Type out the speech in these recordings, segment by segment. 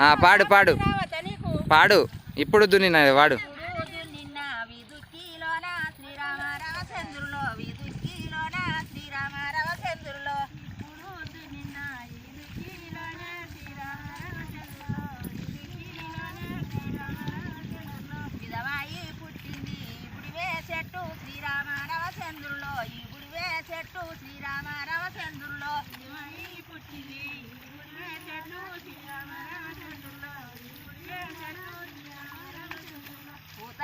ఆ, పాడు పాడు నీకు పాడు ఇప్పుడు దున్నినది వాడు ఇప్పుడు నిన్న విదుక్కిలోన శ్రీరామ రామచంద్రులో విదుక్కిలోన శ్రీరామ రామచంద్రులో ఇప్పుడు నిన్న విదుక్కిలోన శ్రీరామ రామచంద్రులో విదుక్కిలోన శ్రీరామ రామచంద్రులో విధవాయి పుట్టింది ఇప్పుడివే చెట్టు శ్రీరామ రామచంద్రులో ఇప్పుడివే చెట్టు శ్రీరామ రామచంద్రులో విధవాయి పుట్టింది ఇప్పుడివే చెట్టు శ్రీరామ రామచంద్రులో ఇప్పుడివే చెట్టు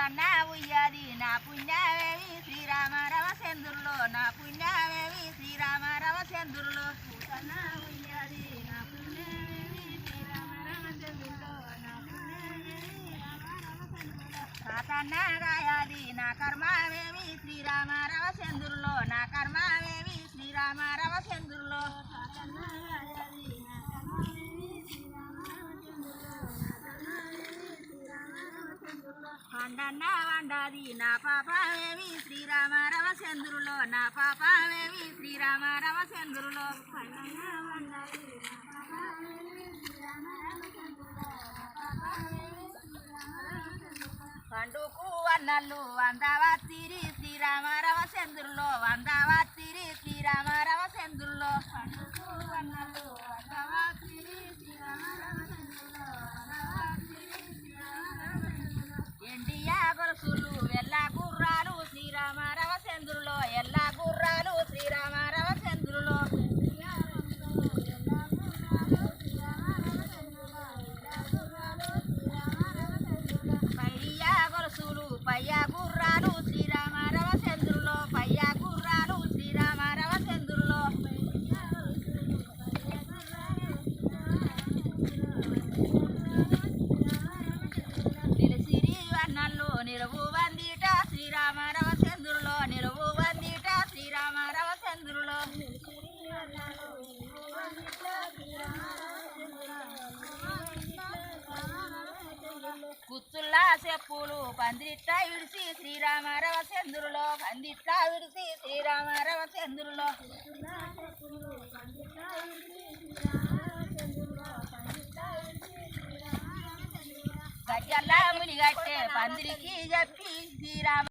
పూతన్న ఉయ్యాది నా పుణ్యమేవి శ్రీరామ రవచంద్రులో నా పుణ్యమేవి శ్రీరామ రవచంద్రులో పూతన్న ఉయ్యాది నా పుణ్యమేవి శ్రీరామ రవచంద్రులో నా పుణ్యమేవి తాతన్న గాయాది నా కర్మమేవి శ్రీరామ రవచంద్రులో నా కర్మమేవి శ్రీరామ రవచంద్రులో తాతన్న గాయాది పండన్న వండాది. నా పాపమేవి శ్రీరామ చంద్రులో నా పాపమేవి శ్రీరామ రవచంద్రులో పండన్న వండాది. నా పాపమేవి శ్రీరామ రవచంద్రులో శ్రీరామ కుత్తుల్లా చెప్పులు పందిట్ల విడిసి శ్రీరామారవ చంద్రులో పందిట్ల విడిసి శ్రీరామారవ చంద్రులో. గజ్జల్లా మునిగట్టే పందిరికి చెప్పి శ్రీరామ